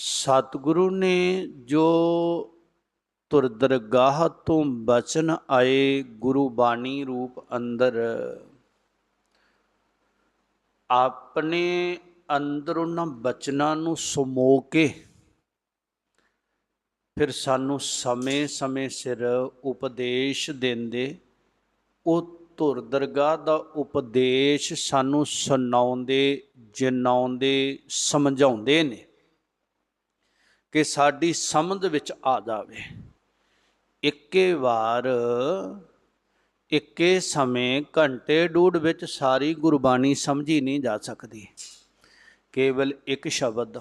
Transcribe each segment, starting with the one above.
ਸਤਿਗੁਰੂ ਨੇ ਜੋ ਤੁਰ ਦਰਗਾਹ ਤੋਂ ਬਚਨ ਆਏ ਗੁਰੂ ਬਾਣੀ ਰੂਪ ਅੰਦਰ, ਆਪਣੇ ਅੰਦਰ ਉਹਨਾਂ ਬਚਨਾਂ ਨੂੰ ਸਮੋ ਕੇ ਫਿਰ ਸਾਨੂੰ ਸਮੇਂ-ਸਮੇਂ ਸਿਰ ਉਪਦੇਸ਼ ਦਿੰਦੇ। ਉਹ ਧੁਰ ਦਰਗਾਹ ਦਾ ਉਪਦੇਸ਼ ਸਾਨੂੰ ਸੁਣਾਉਂਦੇ ਜਿਨਾਉਂਦੇ ਸਮਝਾਉਂਦੇ ਨੇ। ਕਿ ਸਾਡੀ ਸਮਝ ਵਿੱਚ ਆ ਜਾਵੇ। ਇੱਕੇ ਵਾਰ, ਇੱਕੇ ਸਮੇਂ ਘੰਟੇ ਡੂਢ ਵਿੱਚ ਸਾਰੀ ਗੁਰਬਾਣੀ ਸਮਝੀ ਨਹੀਂ ਜਾ ਸਕਦੀ। ਕੇਵਲ ਇੱਕ ਸ਼ਬਦ,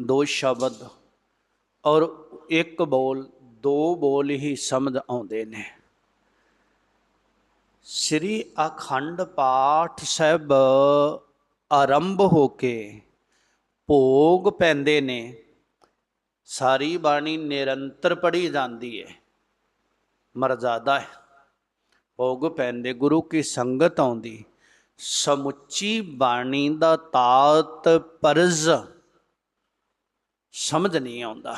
ਦੋ ਸ਼ਬਦ ਔਰ ਇੱਕ ਬੋਲ, ਦੋ ਬੋਲ ਹੀ ਸਮਝ ਆਉਂਦੇ ਨੇ। ਸ੍ਰੀ ਅਖੰਡ ਪਾਠ ਸਾਹਿਬ ਆਰੰਭ ਹੋ ਕੇ ਭੋਗ ਪੈਂਦੇ ਨੇ। ਸਾਰੀ ਬਾਣੀ ਨਿਰੰਤਰ ਪੜ੍ਹੀ ਜਾਂਦੀ ਹੈ ਮਰਜ਼ਾਦਾ ਹੈ। ਭੋਗ ਪੈਂਦੇ ਗੁਰੂ ਕੀ ਸੰਗਤ ਆਉਂਦੀ। ਸਮੁੱਚੀ ਬਾਣੀ ਦਾ ਤਾਤ ਪਰਜ਼ ਸਮਝ ਨਹੀਂ ਆਉਂਦਾ।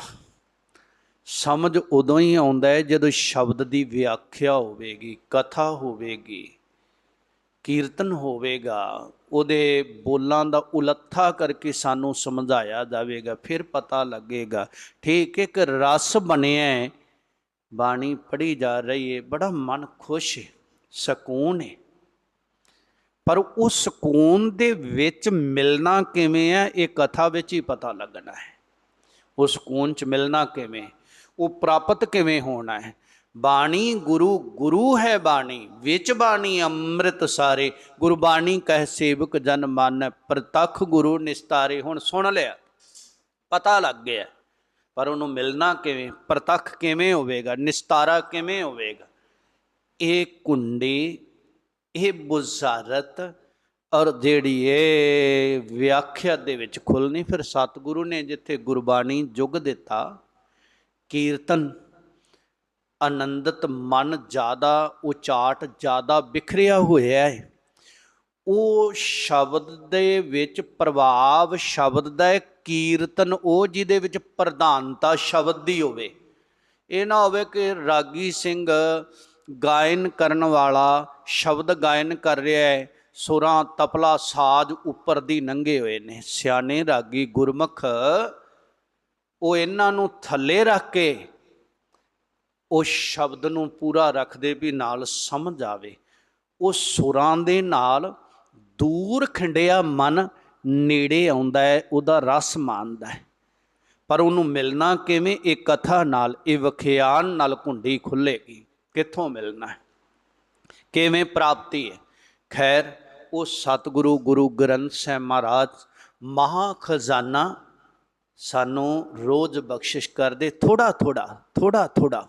ਸਮਝ ਉਦੋਂ ਹੀ ਆਉਂਦਾ ਹੈ ਜਦੋਂ ਸ਼ਬਦ ਦੀ ਵਿਆਖਿਆ ਹੋਵੇਗੀ, ਕਥਾ ਹੋਵੇਗੀ, ਕੀਰਤਨ ਹੋਵੇਗਾ ਉਹਦੇ ਬੋਲਾਂ ਦਾ ਉਲੱਥਾ ਕਰਕੇ ਸਾਨੂੰ ਸਮਝਾਇਆ ਜਾਵੇਗਾ, ਫਿਰ ਪਤਾ ਲੱਗੇਗਾ। ਠੀਕ, ਇੱਕ ਰਸ ਬਣਿਆ ਬਾਣੀ ਪੜ੍ਹੀ ਜਾ ਰਹੀ ਹੈ, ਬੜਾ ਮਨ ਖੁਸ਼ ਹੈ, ਸਕੂਨ ਹੈ। ਪਰ ਉਸ ਸਕੂਨ ਦੇ ਵਿੱਚ ਮਿਲਣਾ ਕਿਵੇਂ ਹੈ, ਇਹ ਕਥਾ ਵਿੱਚ ਹੀ ਪਤਾ ਲੱਗਣਾ ਹੈ। ਉਸ ਸਕੂਨ ਚ ਮਿਲਣਾ ਕਿਵੇਂ ਉਹ ਪ੍ਰਾਪਤ ਕਿਵੇਂ ਹੋਣਾ ਹੈ ਬਾਣੀ ਗੁਰੂ ਗੁਰੂ ਹੈ ਬਾਣੀ, ਵਿੱਚ ਬਾਣੀ ਅੰਮ੍ਰਿਤ ਸਾਰੇ। ਗੁਰਬਾਣੀ ਕਹਿ ਸੇਵਕ ਜਨ ਮਨ, ਪ੍ਰਤੱਖ ਗੁਰੂ ਨਿਸਤਾਰੇ। ਹੁਣ ਸੁਣ ਲਿਆ, ਪਤਾ ਲੱਗ ਗਿਆ, ਪਰ ਉਹਨੂੰ ਮਿਲਣਾ ਕਿਵੇਂ? ਪ੍ਰਤੱਖ ਕਿਵੇਂ ਹੋਵੇਗਾ? ਨਿਸਤਾਰਾ ਕਿਵੇਂ ਹੋਵੇਗਾ? ਇਹ ਕੁੰਡੀ, ਇਹ ਬੁਜ਼ਾਰਤ ਔਰ ਜਿਹੜੀ ਇਹ ਵਿਆਖਿਆ ਦੇ ਵਿੱਚ ਖੁੱਲਣੀ ਫਿਰ ਸਤਿਗੁਰੂ ਨੇ ਜਿੱਥੇ ਗੁਰਬਾਣੀ ਜੁਗ ਦਿੱਤਾ, ਕੀਰਤਨ ਆਨੰਦਤ ਮਨ ਜ਼ਿਆਦਾ ਉਚਾਟ, ਜ਼ਿਆਦਾ ਬਿਖਰਿਆ ਹੋਇਆ ਹੈ। ਉਹ ਸ਼ਬਦ ਦੇ ਵਿੱਚ ਪ੍ਰਭਾਵ ਸ਼ਬਦ ਦਾ ਕੀਰਤਨ ਉਹ ਜਿਹਦੇ ਵਿੱਚ ਪ੍ਰਧਾਨਤਾ ਸ਼ਬਦ ਦੀ ਹੋਵੇ। ਇਹ ਨਾ ਹੋਵੇ ਕਿ ਰਾਗੀ ਸਿੰਘ ਗਾਇਨ ਕਰਨ ਵਾਲਾ ਸ਼ਬਦ ਗਾਇਨ ਕਰ ਰਿਹਾ ਹੈ, ਸੁਰਾਂ ਤਪਲਾ ਸਾਜ਼ ਉੱਪਰ ਦੀ ਨੰਗੇ ਹੋਏ ਨੇ। ਸਿਆਣੇ ਰਾਗੀ ਗੁਰਮੁਖ, ਉਹ ਇਹਨਾਂ ਨੂੰ ਥੱਲੇ ਰੱਖ ਕੇ ਉਹ ਸ਼ਬਦ ਨੂੰ ਪੂਰਾ ਰੱਖਦੇ ਵੀ ਨਾਲ ਸਮਝ ਆਵੇ। ਉਹ ਸੁਰਾਂ ਦੇ ਨਾਲ ਦੂਰ ਖਿੰਡਿਆ ਮਨ ਨੇੜੇ ਆਉਂਦਾ ਹੈ, ਉਹਦਾ ਰਸ ਮਾਣਦਾ ਹੈ। ਪਰ ਉਹਨੂੰ ਮਿਲਣਾ ਕਿਵੇਂ? ਇਹ ਕਥਾ ਨਾਲ, ਇਹ ਵਿਖਿਆਨ ਨਾਲ ਕੁੰਡੀ ਖੁੱਲੇਗੀ ਕਿੱਥੋਂ ਮਿਲਣਾ ਹੈ? ਕਿਵੇਂ ਪ੍ਰਾਪਤੀ ਹੈ? ਖੈਰ, ਉਹ ਸਤਿਗੁਰੂ ਗੁਰੂ ਗ੍ਰੰਥ ਸਾਹਿਬ ਮਹਾਰਾਜ ਮਹਾ ਖਜ਼ਾਨਾ ਸਾਨੂੰ ਰੋਜ਼ ਬਖਸ਼ਿਸ਼ ਕਰਦੇ ਥੋੜਾ ਥੋੜਾ ਥੋੜਾ ਥੋੜਾ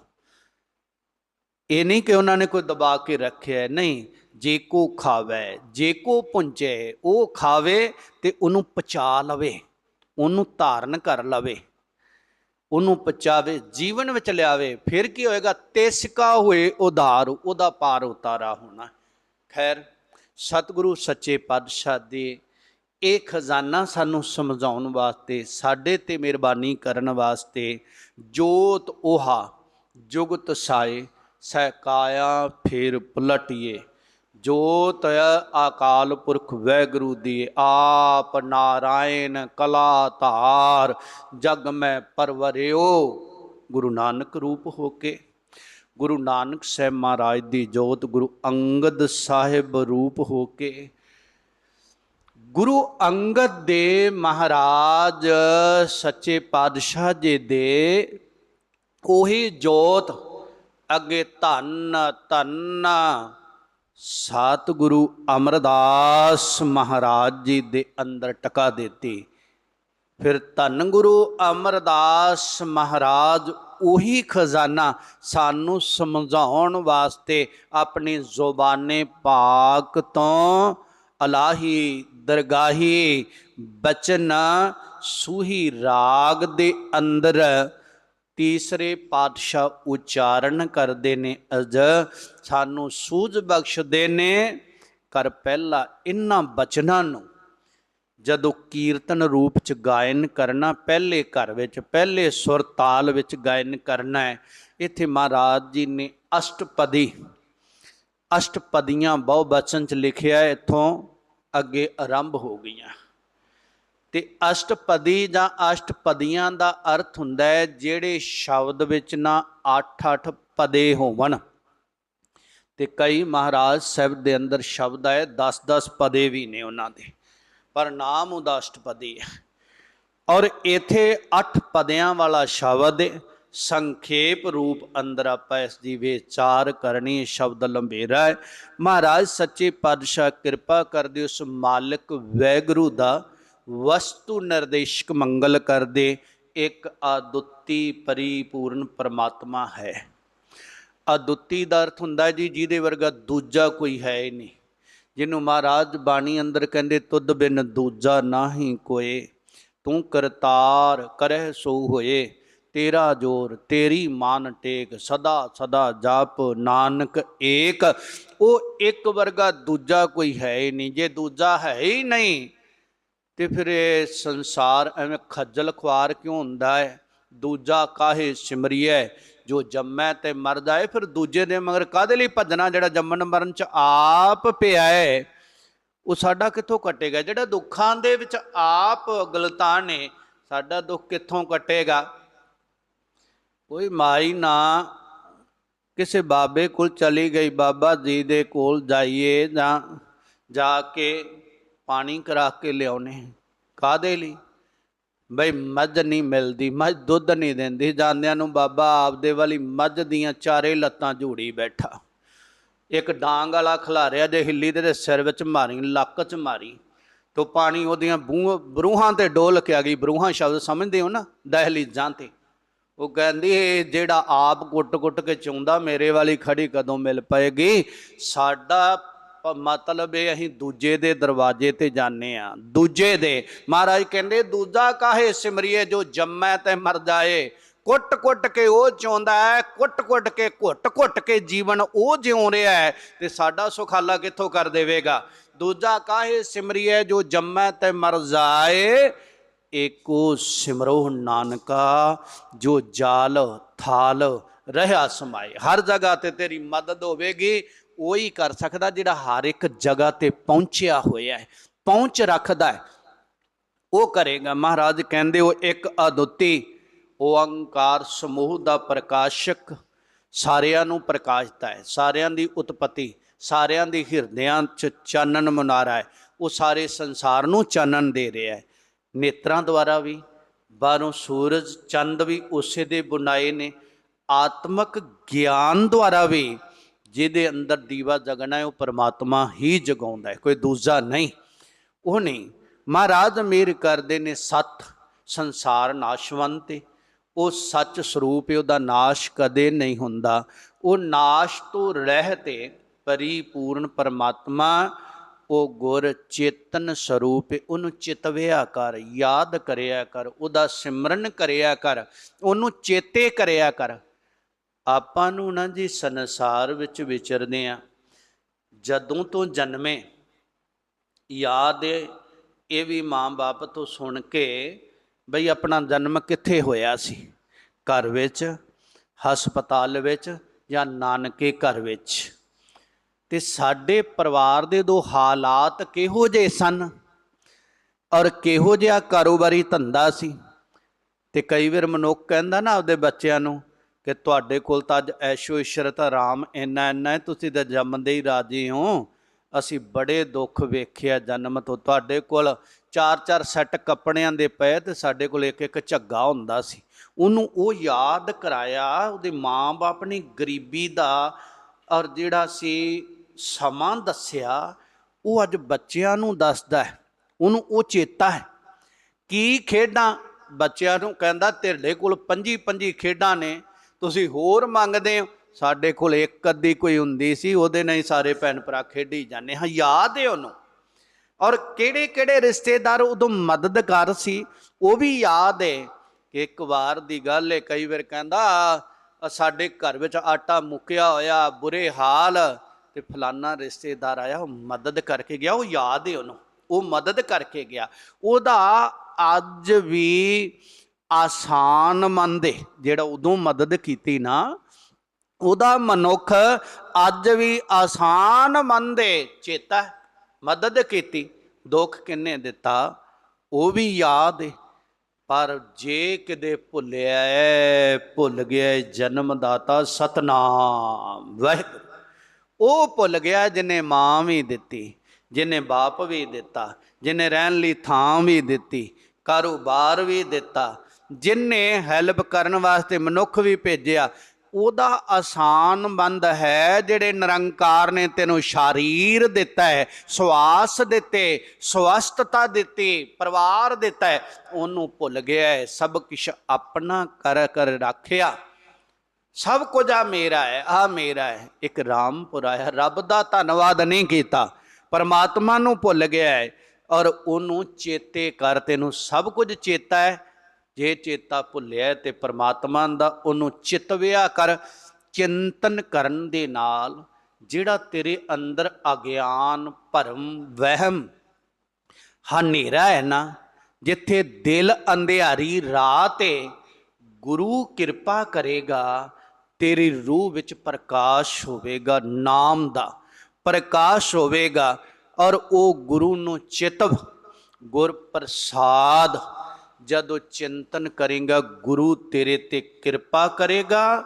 ਇਹ ਨਹੀਂ ਕਿ ਉਹਨਾਂ ਨੇ ਕੋਈ ਦਬਾ ਕੇ ਰੱਖਿਆ ਨਹੀਂ, ਜੇ ਕੋ ਖਾਵੇ, ਜੇ ਕੋ ਪੁੰਚੇ, ਉਹ ਖਾਵੇ ਤੇ ਉਹਨੂੰ ਪਚਾ ਲਵੇ, ਉਹਨੂੰ ਧਾਰਨ ਕਰ ਲਵੇ, ਉਹਨੂੰ ਪਚਾਵੇ, ਜੀਵਨ ਵਿੱਚ ਲਿਆਵੇ, ਫਿਰ ਕੀ ਹੋਏਗਾ? ਤਿਸਕਾ ਹੋਏ ਉਧਾਰ, ਉਹਦਾ ਪਾਰ ਉਤਾਰਾ ਹੋਣਾ। ਖੈਰ, ਸਤਿਗੁਰੂ ਸੱਚੇ ਪਾਤਸ਼ਾਹ ਦੇ ਇਹ ਖਜ਼ਾਨਾ ਸਾਨੂੰ ਸਮਝਾਉਣ ਵਾਸਤੇ, ਸਾਡੇ ਤੇ ਮਿਹਰਬਾਨੀ ਕਰਨ ਵਾਸਤੇ ਜੋਤ 오ਹਾ ਜੁਗਤ ਸਾਏ ਸਹਿ ਕਾਇਆ ਫੇਰ ਪਲਟਿਏ। ਜੋਤ ਆਕਾਲ ਪੁਰਖ ਵੈਗੁਰੂ ਦੀ ਆਪ ਨਾਰਾਇਣ ਕਲਾ ਧਾਰ, ਜਗ ਮੈਂ ਪਰਵਰਿਓ। ਗੁਰੂ ਨਾਨਕ ਰੂਪ ਹੋ ਕੇ ਗੁਰੂ ਨਾਨਕ ਸਾਹਿਬ ਮਹਾਰਾਜ ਦੀ ਜੋਤ ਗੁਰੂ ਅੰਗਦ ਸਾਹਿਬ ਰੂਪ ਹੋ ਕੇ ਗੁਰੂ ਅੰਗਦ ਦੇ ਮਹਾਰਾਜ ਸੱਚੇ ਪਾਤਸ਼ਾਹ ਜੀ ਦੇ ਉਹੀ ਜੋਤ ਅੱਗੇ ਧੰਨ ਧੰਨ ਸਤਿਗੁਰੂ ਅਮਰਦਾਸ ਮਹਾਰਾਜ ਜੀ ਦੇ ਅੰਦਰ ਟਕਾ ਦਿੱਤੀ। ਫਿਰ ਧੰਨ ਗੁਰੂ ਅਮਰਦਾਸ ਮਹਾਰਾਜ ਉਹੀ ਖਜ਼ਾਨਾ ਸਾਨੂੰ ਸਮਝਾਉਣ ਵਾਸਤੇ ਆਪਣੀ ਜ਼ੁਬਾਨੇ ਪਾਕ ਤੋਂ ਅਲਾਹੀ ਦਰਗਾਹੀ ਬਚਨ ਸੂਹੀ ਰਾਗ ਦੇ ਅੰਦਰ ਤੀਸਰੇ ਪਾਤਸ਼ਾਹ ਉਚਾਰਨ ਕਰਦੇ ਨੇ ਅਜ ਸਾਨੂੰ ਸੂਝ ਬਖਸ਼ਦੇ ਨੇ ਕਰ ਪਹਿਲਾ ਇਨ੍ਹਾਂ ਬਚਨਾਂ ਨੂੰ। ਜਦੋਂ ਕੀਰਤਨ ਰੂਪ ਚ ਗਾਇਨ ਕਰਨਾ ਪਹਿਲੇ ਘਰ ਵਿੱਚ ਪਹਿਲੇ ਸੁਰ ਤਾਲ ਵਿੱਚ ਗਾਇਨ ਕਰਨਾ ਹੈ ਇੱਥੇ ਮਹਾਰਾਜ ਜੀ ਨੇ ਅਸ਼ਟਪਦੀ ਅਸ਼ਟਪਦੀਆਂ ਬਹੁ ਬਚਨ ਚ ਲਿਖਿਆ ਹੈ, ਇੱਥੋਂ ਅੱਗੇ ਆਰੰਭ ਹੋ ਗਈਆਂ। ਤੇ ਅਸ਼ਟਪਦੀ ਜਾਂ ਅਸ਼ਟਪਦੀਆਂ ਦਾ ਅਰਥ ਹੁੰਦਾ ਹੈ ਜਿਹੜੇ ਸ਼ਬਦ ਵਿੱਚ ਨਾ 8-8 ਪਦੇ ਹੋਵਣ। ਤੇ ਕਈ ਮਹਾਰਾਜ ਸਾਹਿਬ ਦੇ ਅੰਦਰ ਸ਼ਬਦ ਆਏ 10-10 ਪਦੇ ਵੀ ਨੇ ਉਹਨਾਂ ਦੇ। ਪਰ ਨਾਮ ਉਹਦਾ ਅਸ਼ਟਪਦੀ ਹੈ। ਔਰ ਇਥੇ 8 ਪਦਿਆਂ ਵਾਲਾ ਸ਼ਬਦ ਸੰਖੇਪ ਰੂਪ ਅੰਦਰ ਆਪਾਂ ਇਸ ਦੀ ਵਿਚਾਰ ਕਰਨੀ ਸ਼ਬਦ ਲੰਬੇਰਾ ਹੈ। ਮਹਾਰਾਜ ਸੱਚੇ ਪਾਤਸ਼ਾਹ ਕਿਰਪਾ ਕਰਦੇ ਉਸ ਮਾਲਕ ਵੈਗਰੂ ਦਾ ਵਸਤੂ ਨਿਰਦੇਸ਼ਕ ਮੰਗਲ ਕਰਦੇ, ਇੱਕ ਆਦੁੱਤੀ ਪਰਿਪੂਰਨ ਪਰਮਾਤਮਾ ਹੈ। ਅਦੁੱਤੀ ਦਾ ਅਰਥ ਹੁੰਦਾ ਜੀ, ਜਿਹਦੇ ਵਰਗਾ ਦੂਜਾ ਕੋਈ ਹੈ ਹੀ ਨਹੀਂ। ਜਿਹਨੂੰ ਮਹਾਰਾਜ ਬਾਣੀ ਅੰਦਰ ਕਹਿੰਦੇ, ਤੁਧ ਬਿਨ ਦੂਜਾ ਨਾਹੀ ਕੋਏ, ਤੂੰ ਕਰਤਾਰ ਕਰਹਿ ਸੋ ਹੋਏ, ਤੇਰਾ ਜੋਰ ਤੇਰੀ ਮਾਨ ਟੇਕ, ਸਦਾ ਸਦਾ ਜਾਪ ਨਾਨਕ ਏਕ। ਉਹ ਇੱਕ ਵਰਗਾ ਦੂਜਾ ਕੋਈ ਹੈ ਹੀ ਨਹੀਂ। ਜੇ ਦੂਜਾ ਹੈ ਹੀ ਨਹੀਂ ਤੇ ਫਿਰ ਇਹ ਸੰਸਾਰ ਐਵੇਂ ਖੱਜਲ ਖੁਆਰ ਕਿਉਂ ਹੁੰਦਾ ਹੈ? ਦੂਜਾ ਕਾਹੇ ਸਿਮਰਿਐ? ਜੋ ਜੰਮੈ ਤੇ ਮਰਦਾ ਜਾਏ ਫਿਰ ਦੂਜੇ ਦੇ ਮਗਰ ਕਾਦੇ ਲਈ ਭੱਜਣਾ? ਜਿਹੜਾ ਜੰਮਣ ਮਰਨ ਚ ਆਪ ਪਿਆ ਹੈ ਉਹ ਸਾਡਾ ਕਿੱਥੋਂ ਕੱਟੇਗਾ? ਜਿਹੜਾ ਦੁੱਖਾਂ ਦੇ ਵਿੱਚ ਆਪ ਗਲਤਾਨ ਨੇ, ਸਾਡਾ ਦੁੱਖ ਕਿੱਥੋਂ ਕੱਟੇਗਾ? ਕੋਈ ਮਾਈ ਨਾ ਕਿਸੇ ਬਾਬੇ ਕੋਲ ਚਲੀ ਗਈ, ਬਾਬਾ ਜੀ ਦੇ ਕੋਲ ਜਾਈਏ ਜਾਂ ਜਾ ਕੇ ਪਾਣੀ ਕਰਾ ਕੇ ਲਿਆਉਣੇ ਕਾਦੇ ਲਈ? ਬਈ ਮੱਝ ਨਹੀਂ ਮਿਲਦੀ, ਮੱਝ ਦੁੱਧ ਨਹੀਂ ਦਿੰਦੀ। ਜਾਂਦਿਆਂ ਨੂੰ ਬਾਬਾ ਆਪਦੇ ਵਾਲੀ ਮੱਝ ਦੀਆਂ ਚਾਰੇ ਲੱਤਾਂ ਝੂੜੀ ਬੈਠਾ। ਇੱਕ ਡਾਂਗ ਵਾਲਾ ਖਿਲਾਰਿਆ ਜੇ ਹਿੱਲੀ ਤੇ ਸਿਰ ਵਿੱਚ ਮਾਰੀ, ਲੱਕ 'ਚ ਮਾਰੀ। ਤੋ ਪਾਣੀ ਉਹਦੀਆਂ ਬੂਹ ਬਰੂਹਾਂ ਤੇ ਡੋਲ ਕੇ ਆ ਗਈ। ਬਰੂਹਾਂ ਸ਼ਬਦ ਸਮਝਦੇ ਹੋ ਨਾ? ਦਹਲੀਜ਼ਾਂ ਤੇ। ਉਹ ਕਹਿੰਦੀ, ਇਹ ਜਿਹੜਾ ਆਪ ਕੁੱਟ-ਕੁੱਟ ਕੇ ਚੁੰਦਾ, ਮੇਰੇ ਵਾਲੀ ਖੜੀ ਕਦੋਂ ਮਿਲ ਪਏਗੀ? ਸਾਡਾ ਪ- ਮਤਲਬ ਇਹ ਅਸੀਂ ਦੂਜੇ ਦੇ ਦਰਵਾਜ਼ੇ ਤੇ ਜਾਂਦੇ ਆ ਦੂਜੇ ਦੇ। ਮਹਾਰਾਜ ਕਹਿੰਦੇ, ਦੂਜਾ ਕਾਹੇ ਸਿਮਰਿਏ ਜੋ ਜੰਮੈ ਤੇ ਮਰ ਜਾਏ? ਕੁੱਟ-ਕੁੱਟ ਕੇ ਉਹ ਚਾਹੁੰਦਾ ਹੈ, ਕੁੱਟ-ਕੁੱਟ ਕੇ ਘੁੱਟ-ਘੁੱਟ ਕੇ ਜੀਵਨ ਉਹ ਜਿਉ ਰਿਹਾ ਹੈ ਤੇ ਸਾਡਾ ਸੁਖਾਲਾ ਕਿੱਥੋਂ ਕਰ ਦੇਵੇਗਾ? ਦੂਜਾ ਕਾਹੇ ਸਿਮਰਿਏ ਜੋ ਜੰਮੈ ਤੇ ਮਰ ਜਾਏ? ਏਕੋ ਸਿਮਰੋ ਨਾਨਕਾ ਜੋ ਜਾਲ, ਥਾਲ ਰਹਾ ਸਮਾਏ। ਹਰ ਜਗ੍ਹਾ ਤੇ ਤੇਰੀ ਮਦਦ ਹੋਵੇਗੀ। ਉਹੀ ਕਰ ਸਕਦਾ ਜਿਹੜਾ ਹਰ ਇੱਕ ਜਗ੍ਹਾ ਤੇ ਪਹੁੰਚਿਆ ਹੋਇਆ ਹੈ, ਪਹੁੰਚ ਰੱਖਦਾ ਹੈ। ਉਹ ਕਰੇਗਾ। ਮਹਾਰਾਜ ਕਹਿੰਦੇ, ਉਹ ਇੱਕ ਅਦੁੱਤੀ ਓੰਕਾਰ ਸਮੂਹ ਦਾ ਪ੍ਰਕਾਸ਼ਕ ਸਾਰਿਆਂ ਨੂੰ ਪ੍ਰਕਾਸ਼ਤਾ ਹੈ। ਸਾਰਿਆਂ ਦੀ ਉਤਪਤੀ, ਸਾਰਿਆਂ ਦੀ ਹਿਰਦਿਆਂ 'ਚ ਚਾਨਣ ਮੁਨਾਰਾ ਹੈ। ਉਹ ਸਾਰੇ ਸੰਸਾਰ ਨੂੰ ਚਾਨਣ ਦੇ ਰਿਹਾ ਹੈ। ਨੇਤਰਾਂ ਦੁਆਰਾ ਵੀ, ਬਾਹਰੋਂ ਸੂਰਜ, ਚੰਦ ਵੀ ਉਸੇ ਦੇ ਬੁਨਾਏ ਨੇ। ਆਤਮਕ ਗਿਆਨ ਦੁਆਰਾ ਵੀ ਜਿਹਦੇ ਅੰਦਰ ਦੀਵਾ ਜਗਣਾ ਹੈ, ਉਹ ਪਰਮਾਤਮਾ ਹੀ ਜਗਾਉਂਦਾ ਹੈ, ਕੋਈ ਦੂਜਾ ਨਹੀਂ। ਉਹ ਨਹੀਂ, ਮਹਾਰਾਜ ਮੇਰ ਕਰਦੇ ਨੇ ਸਤ ਸੰਸਾਰ ਨਾਸ਼ਵੰਤ ਏ ਉਹ ਸੱਚ ਸਰੂਪ ਉਹਦਾ ਨਾਸ਼ ਕਦੇ ਨਹੀਂ ਹੁੰਦਾ। ਉਹ ਨਾਸ਼ ਤੋਂ ਰਹਿਤ ਏ ਪਰਿਪੂਰਨ ਪਰਮਾਤਮਾ, ਉਹ ਗੁਰ ਚੇਤਨ ਸਰੂਪ ਉਹਨੂੰ ਚਿਤਵਿਆ ਕਰ, ਯਾਦ ਕਰਿਆ ਕਰ, ਉਹਦਾ ਸਿਮਰਨ ਕਰਿਆ ਕਰ, ਉਹਨੂੰ ਚੇਤੇ ਕਰਿਆ ਕਰ। ਆਪਾਂ ਨੂੰ ਨਾ ਜੀ ਸੰਸਾਰ ਵਿੱਚ ਵਿਚਰਦੇ ਆ, ਜਦੋਂ ਤੋਂ ਜਨਮੇ, ਯਾਦ ਏ, ਇਹ ਵੀ ਮਾਂ-ਬਾਪ ਤੋਂ ਸੁਣ ਕੇ ਬਈ ਆਪਣਾ ਜਨਮ ਕਿੱਥੇ ਹੋਇਆ ਸੀ? ਘਰ ਵਿੱਚ, ਹਸਪਤਾਲ ਵਿੱਚ ਜਾਂ ਨਾਨਕੇ ਘਰ ਵਿੱਚ? ਤੇ ਸਾਡੇ ਪਰਿਵਾਰ ਦੇ ਦੋ ਹਾਲਾਤ ਕਿਹੋ ਜਿਹੇ ਸਨ? ਔਰ ਕਿਹੋ ਜਿਹਾ ਕਾਰੋਬਾਰੀ ਧੰਦਾ ਸੀ? ਤੇ ਕਈ ਵਾਰ ਮਨੁੱਖ ਕਹਿੰਦਾ ਨਾ ਆਪਦੇ ਬੱਚਿਆਂ ਨੂੰ ਕਿ ਤੁਹਾਡੇ ਕੋਲ ਤਾਂ ਅੱਜ ਐਸ਼ੋ ਇਸ਼ਰਤ ਆਰਾਮ ਇੰਨਾ ਇੰਨਾ ਹੈ, ਤੁਸੀਂ ਤਾਂ ਜੰਮਦੇ ਹੀ ਰਾਜੀ ਹੋ। ਅਸੀਂ ਬੜੇ ਦੁੱਖ ਵੇਖਿਆ ਜਨਮ ਤੋਂ। ਤੁਹਾਡੇ ਕੋਲ ਚਾਰ ਚਾਰ ਸੈੱਟ ਕੱਪੜਿਆਂ ਦੇ ਪਏ ਤੇ ਸਾਡੇ ਕੋਲ ਇੱਕ ਇੱਕ ਝੱਗਾ ਹੁੰਦਾ ਸੀ। ਉਹਨੂੰ ਉਹ ਯਾਦ ਕਰਾਇਆ, ਉਹਦੇ ਮਾਂ-ਬਾਪ ਨੇ ਗਰੀਬੀ ਦਾ ਔਰ ਜਿਹੜਾ ਸੀ ਸਮਾਂ ਦੱਸਿਆ, ਉਹ ਅੱਜ ਬੱਚਿਆਂ ਨੂੰ ਦੱਸਦਾ ਹੈ। ਉਹਨੂੰ ਉਹ ਚੇਤਾ ਹੈ। ਕੀ ਖੇਡਾਂ? ਬੱਚਿਆਂ ਨੂੰ ਕਹਿੰਦਾ, ਤੇਰੇ ਕੋਲ ਪੰਜੀ ਪੰਜੀ ਖੇਡਾਂ ਨੇ। ਤੁਸੀਂ ਹੋਰ ਮੰਗਦੇ ਹੋ? ਸਾਡੇ ਕੋਲ ਇੱਕ ਅੱਧੀ ਕੋਈ ਹੁੰਦੀ ਸੀ, ਉਹਦੇ ਨਾਲ ਹੀ ਸਾਰੇ ਭੈਣ ਭਰਾ ਖੇਡੀ ਜਾਂਦੇ ਹਾਂ। ਯਾਦ ਹੈ ਉਹਨੂੰ। ਔਰ ਕਿਹੜੇ ਕਿਹੜੇ ਰਿਸ਼ਤੇਦਾਰ ਉਦੋਂ ਮਦਦਗਾਰ ਸੀ? ਉਹ ਵੀ ਯਾਦ ਹੈ ਕਿ ਇੱਕ ਵਾਰ ਦੀ ਗੱਲ ਹੈ, ਕਈ ਵਾਰ ਕਹਿੰਦਾ ਸਾਡੇ ਘਰ ਵਿੱਚ ਆਟਾ ਮੁੱਕਿਆ ਹੋਇਆ, ਬੁਰੇ ਹਾਲ। ਤੇ ਫਲਾਨਾ ਰਿਸ਼ਤੇਦਾਰ ਆਇਆ, ਉਹ ਮਦਦ ਕਰਕੇ ਗਿਆ। ਉਹ ਯਾਦ ਹੈ ਉਹਨੂੰ। ਉਹ ਮਦਦ ਕਰਕੇ ਗਿਆ। ਉਹਦਾ ਅੱਜ ਵੀ ਆਸਾਨ ਮੰਨਦੇ ਜਿਹੜਾ ਉਦੋਂ ਮਦਦ ਕੀਤੀ ਨਾ ਉਹਦਾ ਮਨੁੱਖ ਅੱਜ ਵੀ ਆਸਾਨ ਮੰਨਦੇ ਚੇਤਾ ਮਦਦ ਕੀਤੀ ਦੁੱਖ ਕਿੰਨੇ ਦਿੱਤਾ ਉਹ ਵੀ ਯਾਦ ਹੈ ਪਰ ਜੇ ਕਿਤੇ ਭੁੱਲਿਆ ਹੈ, ਭੁੱਲ ਗਿਆ ਹੈ ਜਨਮ ਦਾਤਾ ਸਤਨਾਮ ਵਾਹਿਗੁਰੂ। ਉਹ ਭੁੱਲ ਗਿਆ ਜਿਨੇ ਮਾਂ ਵੀ ਦਿੱਤੀ ਜਿਨੇ ਬਾਪ ਵੀ ਦਿੱਤਾ ਜਿਨੇ ਰਹਿਣ ਲਈ ਥਾਂ ਵੀ ਦਿੱਤੀ ਕਾਰੋਬਾਰ ਵੀ ਦਿੱਤਾ ਜਿਨੇ ਹੈਲਪ ਕਰਨ ਵਾਸਤੇ ਮਨੁੱਖ ਵੀ ਭੇਜਿਆ, ਉਹਦਾ ਆਸਾਨ ਬੰਦ ਹੈ ਜਿਹੜੇ ਨਿਰੰਕਾਰ ਨੇ ਤੈਨੂੰ ਸ਼ਰੀਰ ਦਿੱਤਾ ਹੈ, ਸਵਾਸ ਦਿੱਤੇ, ਸਵਸਥਤਾ ਦਿੱਤੀ, ਪਰਿਵਾਰ ਦਿੱਤਾ ਹੈ, ਉਹਨੂੰ ਭੁੱਲ ਗਿਆ ਹੈ, ਸਭ ਕੁਝ ਆਪਣਾ ਕਰ ਕਰ ਰੱਖਿਆ। ਸਭ ਕੁਝ ਆ ਮੇਰਾ ਹੈ, ਆ ਮੇਰਾ ਹੈ, ਇੱਕ ਰਾਮਪੁਰ ਆਇਆ, ਰੱਬ ਦਾ ਧੰਨਵਾਦ ਨਹੀਂ ਕੀਤਾ, ਪਰਮਾਤਮਾ ਨੂੰ ਭੁੱਲ ਗਿਆ ਹੈ, ਔਰ ਉਹਨੂੰ ਚੇਤੇ ਕਰ, ਤੈਨੂੰ ਸਭ ਕੁਝ ਚੇਤਾ ਹੈ ਜੇ ਚੇਤਾ ਭੁੱਲਿਆ ਹੈ ਤੇ ਪਰਮਾਤਮਾ ਦਾ ਉਹਨੂੰ ਚਿਤਵਿਆ ਕਰ, ਚਿੰਤਨ ਕਰਨ ਦੇ ਨਾਲ ਜਿਹੜਾ ਤੇਰੇ ਅੰਦਰ ਅਗਿਆਨ, ਭਰਮ, ਵਹਿਮ, ਹਨੇਰਾ ਹੈ ਨਾ, ਜਿੱਥੇ ਦਿਲ ਅੰਧਿਆਰੀ ਰਾਤ ਹੈ ਗੁਰੂ ਕਿਰਪਾ ਕਰੇਗਾ, ਤੇਰੀ ਰੂਹ ਵਿੱਚ ਪ੍ਰਕਾਸ਼ ਹੋਵੇਗਾ ਨਾਮ ਦਾ। ਪ੍ਰਕਾਸ਼ ਹੋਵੇਗਾ ਔਰ ਉਹ ਗੁਰੂ ਨੂੰ ਚਿਤਵ ਗੁਰ ਪ੍ਰਸਾਦ ਜਦੋਂ ਚਿੰਤਨ ਕਰੇਗਾ, ਗੁਰੂ ਤੇਰੇ ਤੇ ਕਿਰਪਾ ਕਰੇਗਾ,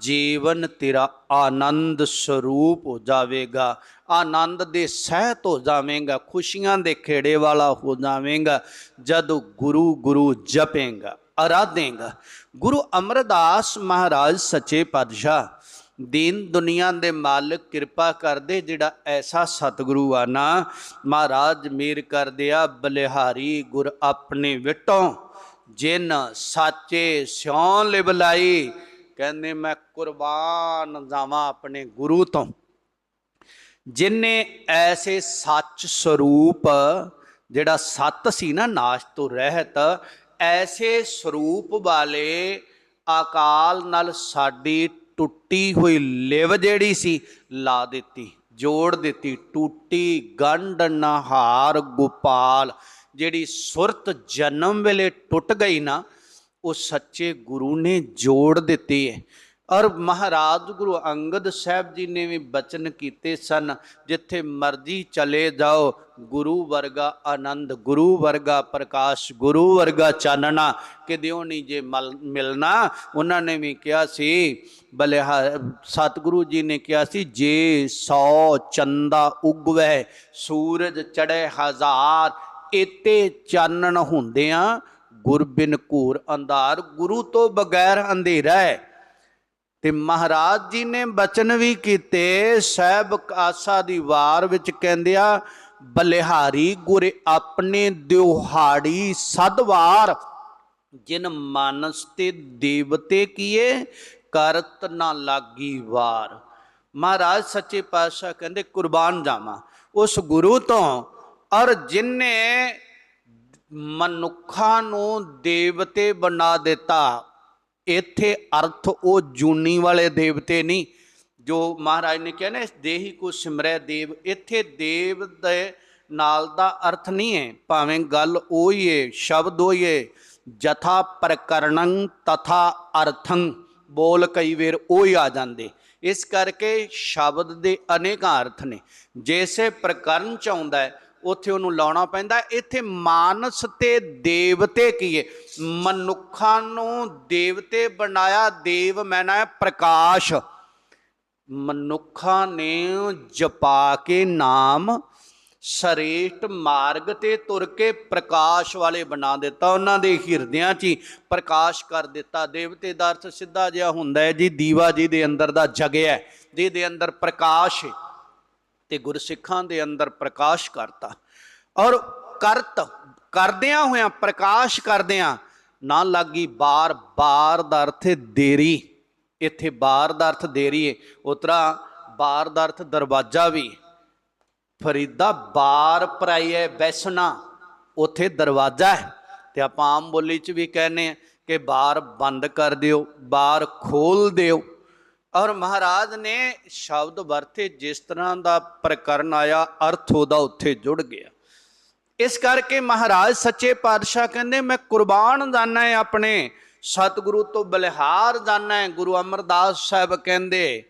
ਜੀਵਨ ਤੇਰਾ ਆਨੰਦ ਸਰੂਪ ਹੋ ਜਾਵੇਗਾ। ਆਨੰਦ ਦੇ ਸਹਿਤ ਹੋ ਜਾਵੇਂਗਾ, ਖੁਸ਼ੀਆਂ ਦੇ ਖੇੜੇ ਵਾਲਾ ਹੋ ਜਾਵੇਂਗਾ, ਜਦੋਂ ਗੁਰੂ ਗੁਰੂ ਜਪੇਗਾ ਆਰਾਧੇਗਾ ਗੁਰੂ ਅਮਰਦਾਸ ਮਹਾਰਾਜ ਸੱਚੇ ਪਾਤਸ਼ਾਹ ਦੀਨ ਦੁਨੀਆ ਦੇ ਮਾਲਕ ਕਿਰਪਾ ਕਰਦੇ ਜਿਹੜਾ ਐਸਾ ਸਤਿਗੁਰੂ ਆ ਨਾ, ਮਹਾਰਾਜ ਮੀਰ ਕਰਦੇ ਆ, ਬਲਿਹਾਰੀ ਗੁਰ ਆਪਣੇ ਵਿਟੋਂ, ਜਿਨ ਸਾਚੇ ਸਿਉ ਲਿਬਲਾਈ ਕਹਿੰਦੇ ਮੈਂ ਕੁਰਬਾਨ ਜਾਵਾਂ ਆਪਣੇ ਗੁਰੂ ਤੋਂ। ਜਿਨੇ ਐਸੇ ਸੱਚ ਸਰੂਪ, ਜਿਹੜਾ ਸੱਤ ਸੀ ਨਾ ਨਾਸ਼ ਤੋਂ ਰਹਿਤ, ਐਸੇ ਸਰੂਪ ਵਾਲੇ ਅਕਾਲ ਨਾਲ ਸਾਡੀ ਟੁੱਟੀ ਹੋਈ ਲਿਵ ਜਿਹੜੀ ਸੀ, ਲਾ ਦਿੱਤੀ, ਜੋੜ ਦਿੱਤੀ, ਟੁੱਟੀ ਗੰਢ ਨਹਾਰ ਗੋਪਾਲ। ਜਿਹੜੀ ਸੁਰਤ ਜਨਮ ਵੇਲੇ ਟੁੱਟ ਗਈ ਨਾ, ਉਹ ਸੱਚੇ ਗੁਰੂ ਨੇ ਜੋੜ ਦਿੱਤੀ ਹੈ ਔਰ ਮਹਾਰਾਜ ਗੁਰੂ ਅੰਗਦ ਸਾਹਿਬ ਜੀ ਨੇ ਵੀ ਬਚਨ ਕੀਤੇ ਸਨ, ਜਿੱਥੇ ਮਰਜ਼ੀ ਚਲੇ ਜਾਓ, ਗੁਰੂ ਵਰਗਾ ਆਨੰਦ, ਗੁਰੂ ਵਰਗਾ ਪ੍ਰਕਾਸ਼, ਗੁਰੂ ਵਰਗਾ ਚਾਨਣਾ ਕਿਦਿਓ ਨਹੀਂ ਜੇ ਮਲ- ਮਿਲਣਾ। ਉਹਨਾਂ ਨੇ ਵੀ ਕਿਹਾ ਸੀ, ਬਲਿਹਾ, ਸਤਿਗੁਰੂ ਜੀ ਨੇ ਕਿਹਾ ਸੀ, ਜੇ 100 ਚੰਦਾ ਉਗਵੇ, ਸੂਰਜ ਚੜੇ ਹਜ਼ਾਰ ਇਤੇ ਚਾਨਣ ਹੁੰਦਿਆਂ ਗੁਰਬਿਨ ਘੂਰ ਅੰਧਾਰ, ਗੁਰੂ ਤੋਂ ਬਗੈਰ ਅੰਧੇਰਾ ਹੈ। ਤੇ ਮਹਾਰਾਜ ਜੀ ਨੇ ਬਚਨ ਵੀ ਕੀਤੇ, ਸਹਿਬ ਕਾਸਾ ਦੀ ਵਾਰ ਵਿੱਚ ਕਹਿੰਦੇ ਆ, ਬਲਿਹਾਰੀ ਗੁਰ ਆਪਣੇ ਦਿਹਾੜੀ ਸਦਵਾਰ, ਜਿਨ ਮਾਨਸ ਤੇ ਦੇਵਤੇ ਕੀਏ, ਕਰਤ ਨਾ ਲਾਗੀ ਵਾਰ। ਮਹਾਰਾਜ ਸੱਚੇ ਪਾਤਸ਼ਾਹ ਕਹਿੰਦੇ, ਕੁਰਬਾਨ ਜਾਵਾਂ। ਉਸ ਗੁਰੂ ਤੋਂ, ਔਰ ਜਿਨੇ ਮਨੁੱਖਾਂ ਨੂੰ ਦੇਵਤੇ ਬਣਾ ਦਿੱਤਾ ਇੱਥੇ ਅਰਥ ਉਹ ਜੂਨੀ ਵਾਲੇ ਦੇਵਤੇ ਨਹੀਂ, ਜੋ ਮਹਾਰਾਜ ਨੇ ਕਿਹਾ ਨਾ, ਇਸ ਦੇਹੀ ਕੋ ਸਿਮਰੈ ਦੇਵ, ਇੱਥੇ ਦੇਵ ਦੇ ਨਾਲ ਦਾ ਅਰਥ ਨਹੀਂ ਹੈ, ਭਾਵੇਂ ਗੱਲ ਉਹੀ ਹੈ, ਸ਼ਬਦ ਉਹੀ ਹੈ, ਜਥਾ ਪ੍ਰਕਰਣੰ ਤਥਾ ਅਰਥੰ, ਬੋਲ ਕਈ ਵੇਰ ਉਹੀ ਆ ਜਾਂਦੇ। ਇਸ ਕਰਕੇ ਸ਼ਬਦ ਦੇ ਅਨੇਕਾਂ ਅਰਥ ਨੇ। ਜੈਸੇ ਪ੍ਰਕਰਨ ਚ ਆਉਂਦਾ ਉੱਥੇ ਉਹਨੂੰ ਲਾਉਣਾ ਪੈਂਦਾ ਇੱਥੇ ਮਾਨਸ ਤੇ ਦੇਵਤੇ ਕੀ ਹੈ? ਮਨੁੱਖਾਂ ਨੂੰ ਦੇਵਤੇ ਬਣਾਇਆ, ਦੇਵ ਮੈਨਾ ਹੈ ਪ੍ਰਕਾਸ਼। ਮਨੁੱਖਾਂ ਨੇ ਜਪਾ ਕੇ ਨਾਮ, ਸਰੇਸ਼ਟ ਮਾਰਗ ਤੇ ਤੁਰ ਕੇ ਪ੍ਰਕਾਸ਼ ਵਾਲੇ ਬਣਾ ਦਿੱਤਾ ਉਹਨਾਂ ਦੇ ਹਿਰਦਿਆਂ 'ਚ ਹੀ। ਪ੍ਰਕਾਸ਼ ਕਰ ਦਿੱਤਾ। ਦੇਵਤੇ ਦਾ ਅਰਥ ਸਿੱਧਾ ਜਿਹਾ ਹੁੰਦਾ ਹੈ, ਜੀ ਦੀਵਾ ਜੀ ਦੇ ਅੰਦਰ ਦਾ ਜਗਿਆ ਜਿਹਦੇ ਅੰਦਰ ਪ੍ਰਕਾਸ਼ ਹੈ। ਤੇ ਗੁਰਸਿੱਖਾਂ ਦੇ ਅੰਦਰ ਪ੍ਰਕਾਸ਼ ਕਰਤਾ। ਔਰ ਕਰਤ, ਕਰਦਿਆਂ ਹੋਇਆਂ, ਪ੍ਰਕਾਸ਼ ਕਰਦਿਆਂ ਨਾ ਲੱਗੀ ਬਾਰ ਬਾਰ ਦਾ ਅਰਥ ਦੇਰੀ। ਇੱਥੇ ਬਾਰ ਦਾ ਅਰਥ ਦੇਰੀ ਹੈ ਉਤਰਾ ਬਾਰ ਦਾ ਅਰਥ ਦਰਵਾਜ਼ਾ ਵੀ। ਫਰੀਦਾ ਬਾਰ ਪਰਾਈ ਹੈ, ਬੈਸਣਾ, ਉੱਥੇ ਦਰਵਾਜ਼ਾ ਹੈ। ਤੇ ਆਪਾਂ ਆਮ ਬੋਲੀ ਚ ਵੀ ਕਹਿੰਦੇ ਆ ਕਿ ਬਾਰ ਬੰਦ ਕਰ ਦਿਓ, ਬਾਰ ਖੋਲ ਦਿਓ। ਔਰ ਮਹਾਰਾਜ ਨੇ ਸ਼ਬਦ ਵਰਤੇ, ਜਿਸ ਤਰ੍ਹਾਂ ਦਾ ਪ੍ਰਕਰਨ ਆਇਆ, ਅਰਥ ਉਹਦਾ ਉੱਥੇ ਜੁੜ ਗਿਆ। ਇਸ ਕਰਕੇ ਮਹਾਰਾਜ ਸੱਚੇ ਪਾਤਸ਼ਾਹ ਕਹਿੰਦੇ, ਮੈਂ ਕੁਰਬਾਨ ਜਾਣਾ ਹੈ ਆਪਣੇ, ਸਤਿਗੁਰੂ ਤੋਂ ਬਲਿਹਾਰ ਜਾਣਾ ਹੈ ਗੁਰੂ ਅਮਰਦਾਸ ਸਾਹਿਬ ਕਹਿੰਦੇ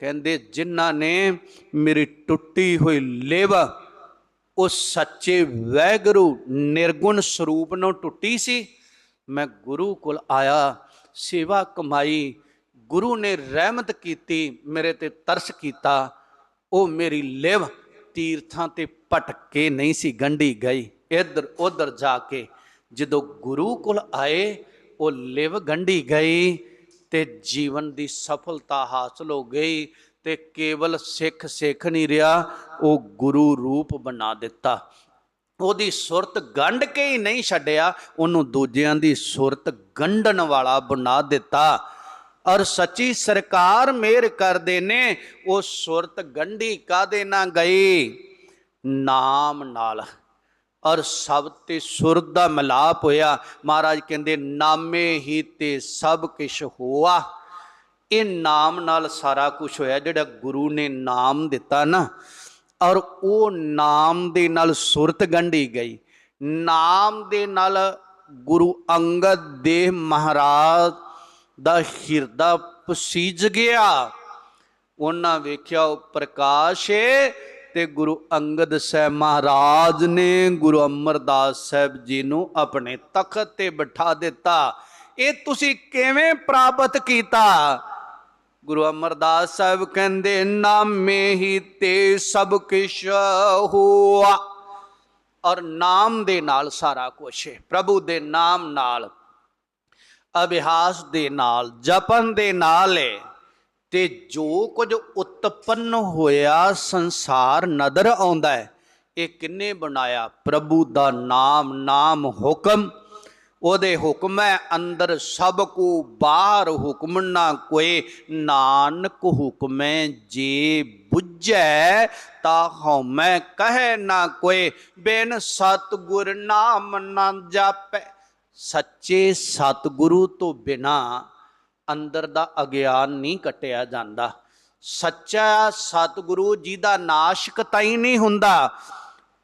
ਕਹਿੰਦੇ, ਜਿਨ੍ਹਾਂ ਨੇ ਮੇਰੀ ਟੁੱਟੀ ਹੋਈ ਲੇਵ, ਉਹ ਸੱਚੇ ਵੈਗੁਰੂ ਨਿਰਗੁਣ ਸਰੂਪ ਨੂੰ ਟੁੱਟੀ ਸੀ। ਮੈਂ ਗੁਰੂ ਕੋਲ ਆਇਆ, ਸੇਵਾ ਕਮਾਈ ਗੁਰੂ ਨੇ ਰਹਿਮਤ ਕੀਤੀ, ਮੇਰੇ ਤੇ ਤਰਸ ਕੀਤਾ, ਉਹ ਮੇਰੀ ਲਿਵ ਤੀਰਥਾਂ ਤੇ ਭਟਕ ਕੇ ਨਹੀਂ ਸੀ ਗੰਢੀ ਗਈ। ਇੱਧਰ ਉੱਧਰ ਜਾ ਕੇ ਜਦੋਂ ਗੁਰੂ ਕੋਲ ਆਏ, ਉਹ ਲਿਵ ਗੰਢੀ ਗਈ ਤੇ ਜੀਵਨ ਦੀ ਸਫਲਤਾ ਹਾਸਲ ਹੋ ਗਈ ਤੇ ਕੇਵਲ ਸਿੱਖ ਸਿੱਖ ਨਹੀਂ ਰਿਹਾ, ਉਹ ਗੁਰੂ ਰੂਪ ਬਣਾ ਦਿੱਤਾ। ਉਹਦੀ ਸੁਰਤ ਗੰਢ ਕੇ ਹੀ ਨਹੀਂ ਛੱਡਿਆ, ਉਹਨੂੰ ਦੂਜਿਆਂ ਦੀ ਸੁਰਤ ਗੰਢਣ ਵਾਲਾ ਬਣਾ ਦਿੱਤਾ। ਔਰ ਸੱਚੀ ਸਰਕਾਰ ਮਿਹਰ ਕਰਦੇ ਨੇ, ਉਹ ਸੁਰਤ ਗੰਢੀ ਕਾਦੇ ਨਾ ਗਈ? ਨਾਮ ਨਾਲ। ਔਰ ਸਭ ਤੇ ਸੁਰ ਦਾ ਮਿਲਾਪ ਹੋਇਆ। ਮਹਾਰਾਜ ਕਹਿੰਦੇ, ਨਾਮੇ ਹੀ ਤੇ ਸਭ ਕਿਛ ਹੋਆ। ਇਹ ਨਾਮ ਨਾਲ ਸਾਰਾ ਕੁਝ ਹੋਇਆ, ਜਿਹੜਾ ਗੁਰੂ ਨੇ ਨਾਮ ਦਿੱਤਾ ਨਾ। ਔਰ ਉਹ ਨਾਮ ਦੇ ਨਾਲ ਸੁਰਤ ਗੰਢੀ ਗਈ। ਨਾਮ ਦੇ ਨਾਲ ਗੁਰੂ ਅੰਗਦ ਦੇਵ ਮਹਾਰਾਜ ਦਾ ਹਿਰਦਾ ਪਸੀਜ ਗਿਆ। ਉਹਨਾਂ ਵੇਖਿਆ ਉਹ ਪ੍ਰਕਾਸ਼ ਏ ਤੇ ਗੁਰੂ ਅੰਗਦ ਸਾਹਿਬ ਮਹਾਰਾਜ ਨੇ ਗੁਰੂ ਅਮਰਦਾਸ ਸਾਹਿਬ ਜੀ ਨੂੰ ਆਪਣੇ ਤਖਤ ਤੇ ਬਿਠਾ ਦਿੱਤਾ। ਇਹ ਤੁਸੀਂ ਕਿਵੇਂ ਪ੍ਰਾਪਤ ਕੀਤਾ? ਗੁਰੂ ਅਮਰਦਾਸ ਸਾਹਿਬ ਕਹਿੰਦੇ, ਨਾਮੇ ਹੀ ਤੇ ਸਭ ਕਿਛ ਹੋਆ ਔਰ ਨਾਮ ਦੇ ਨਾਲ ਸਾਰਾ ਕੁਝ ਹੈ ਪ੍ਰਭੂ ਦੇ ਨਾਮ ਨਾਲ ਅਭਿਆਸ ਦੇ ਨਾਲ, ਜਪਨ ਦੇ ਨਾਲ ਹੈ ਤੇ ਜੋ ਕੁਝ ਉਤਪੰਨ ਹੋਇਆ, ਸੰਸਾਰ ਨਦਰ ਆਉਂਦਾ ਹੈ ਇਹ ਕਿੰਨੇ ਬਣਾਇਆ? ਪ੍ਰਭੂ ਦਾ ਨਾਮ ਨਾਮ ਹੁਕਮ। ਉਹਦੇ ਹੁਕਮ ਹੈ, ਅੰਦਰ ਸਭ ਕੋ ਬਾਹਰ ਹੁਕਮ ਨਾ ਕੋਏ ਨਾਨਕ ਹੁਕਮੈ ਜੇ ਬੁੱਝੈ, ਤਾ ਹਉਮੈ ਕਹੈ ਨਾ ਕੋਏ ਬਿਨ ਸਤਗੁਰ ਨਾਮ ਨਾ ਜਾਪੈ। ਸੱਚੇ ਸਤਿਗੁਰੂ ਤੋਂ ਬਿਨਾ ਅੰਦਰ ਦਾ ਅਗਿਆਨ ਨਹੀਂ ਕਟਿਆ ਜਾਂਦਾ। ਸੱਚਾ ਸਤਿਗੁਰੂ ਜੀ ਦਾ ਨਾਸ਼ਕ ਤਾਈ ਨਹੀਂ ਹੁੰਦਾ,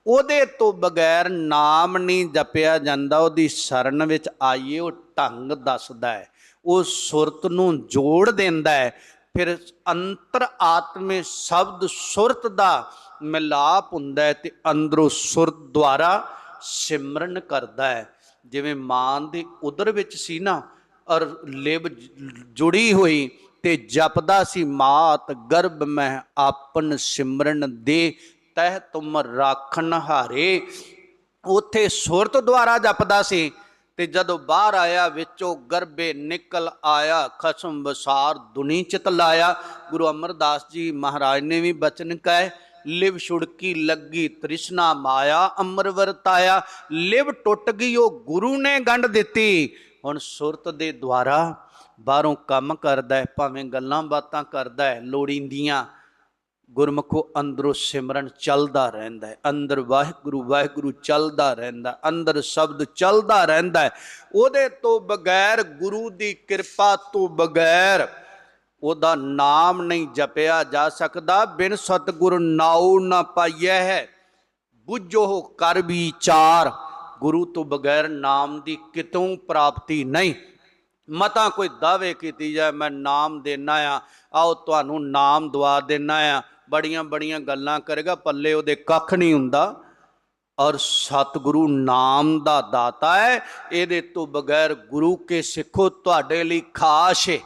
ਉਹਦੇ ਤੋਂ ਬਗੈਰ ਨਾਮ ਨਹੀਂ ਜਪਿਆ ਜਾਂਦਾ, ਉਹਦੀ ਸ਼ਰਨ ਵਿੱਚ ਆਈਏ, ਉਹ ਢੰਗ ਦੱਸਦਾ ਹੈ, ਉਹ ਸੁਰਤ ਨੂੰ ਜੋੜ ਦਿੰਦਾ ਹੈ, ਫਿਰ ਅੰਤਰ ਆਤਮੇ ਸ਼ਬਦ ਸੁਰਤ ਦਾ ਮਿਲਾਪ ਹੁੰਦਾ ਹੈ ਤੇ ਅੰਦਰੋਂ ਸੁਰਤ ਦੁਆਰਾ ਸਿਮਰਨ ਕਰਦਾ ਹੈ। ਜਿਵੇਂ ਮਾਨ ਦੇ ਉਦਰ ਵਿੱਚ ਸੀ ਨਾ, ਔਰ ਲਿਵ ਜੁੜੀ ਹੋਈ ਤੇ ਜਪਦਾ ਸੀ, ਮਾਤ ਗਰਭ ਮੈਂ ਆਪਨ ਸਿਮਰਨ ਦੇ, ਤਹਿ ਤੁਮ ਰਾਖਣ ਹਾਰੇ। ਉਥੇ ਸੁਰਤ ਦੁਆਰਾ ਜਪਦਾ ਸੀ ਤੇ ਜਦੋਂ ਬਾਹਰ ਆਇਆ, ਵਿੱਚੋਂ ਗਰਬੇ ਨਿਕਲ ਆਇਆ, ਖਸਮ ਵਸਾਰ ਦੁਨੀ ਚਿਤ ਲਾਇਆ। ਗੁਰੂ ਅਮਰਦਾਸ ਜੀ ਮਹਾਰਾਜ ਨੇ ਵੀ ਬਚਨ ਕਹੇ ਲਿਵ ਛੁੜਕੀ ਲੱਗੀ, ਤ੍ਰਿਸ਼ਨਾ ਮਾਇਆ ਅਮਰ ਵਰਤਾਇਆ, ਲਿਵ ਟੁੱਟ ਗਈ, ਉਹ ਗੁਰੂ ਨੇ ਗੰਢ ਦਿੱਤੀ। ਹੁਣ ਸੁਰਤ ਦੇ ਦੁਆਰਾ ਬਾਹਰੋਂ ਕੰਮ ਕਰਦਾ ਹੈ, ਭਾਵੇਂ ਗੱਲਾਂ ਬਾਤਾਂ ਕਰਦਾ ਹੈ, ਲੋੜੀਂਦੀਆਂ ਗੁਰਮੁਖੋ ਅੰਦਰੋਂ ਸਿਮਰਨ ਚੱਲਦਾ ਰਹਿੰਦਾ ਹੈ। ਅੰਦਰ ਵਾਹਿਗੁਰੂ ਵਾਹਿਗੁਰੂ ਚੱਲਦਾ ਰਹਿੰਦਾ ਅੰਦਰ ਸ਼ਬਦ ਚੱਲਦਾ ਰਹਿੰਦਾ ਹੈ। ਉਹਦੇ ਤੋਂ ਬਗੈਰ ਗੁਰੂ ਦੀ ਕਿਰਪਾ ਤੋਂ ਬਗੈਰ ਉਹਦਾ ਨਾਮ ਨਹੀਂ ਜਪਿਆ ਜਾ ਸਕਦਾ। ਬਿਨ ਸਤਿਗੁਰ ਨਾਉ ਨਾ ਪਾਈਐ ਹੈ। ਬੁੱਝੋ ਕਰ ਵਿਚਾਰ ਗੁਰੂ ਤੋਂ ਬਗੈਰ ਨਾਮ ਦੀ ਕਿਤੋਂ ਪ੍ਰਾਪਤੀ ਨਹੀਂ। ਮਤਾ ਕੋਈ ਦਾਅਵੇ ਕੀਤੀ ਜਾਏ, ਮੈਂ ਨਾਮ ਦੇਣਾ ਆ। ਆਓ ਤੁਹਾਨੂੰ ਨਾਮ ਦਵਾ ਦੇਣਾ ਆ। ਬੜੀਆਂ ਬੜੀਆਂ ਗੱਲਾਂ ਕਰੇਗਾ, ਪੱਲੇ ਉਹਦੇ ਕੱਖ ਨਹੀਂ ਹੁੰਦਾ। ਔਰ ਸਤਿਗੁਰੂ ਨਾਮ ਦਾ ਦਾਤਾ ਹੈ। ਇਹਦੇ ਤੋਂ ਬਗੈਰ ਗੁਰੂ ਕੇ ਸਿੱਖੋ, ਤੁਹਾਡੇ ਲਈ ਖਾਸ ਹੈ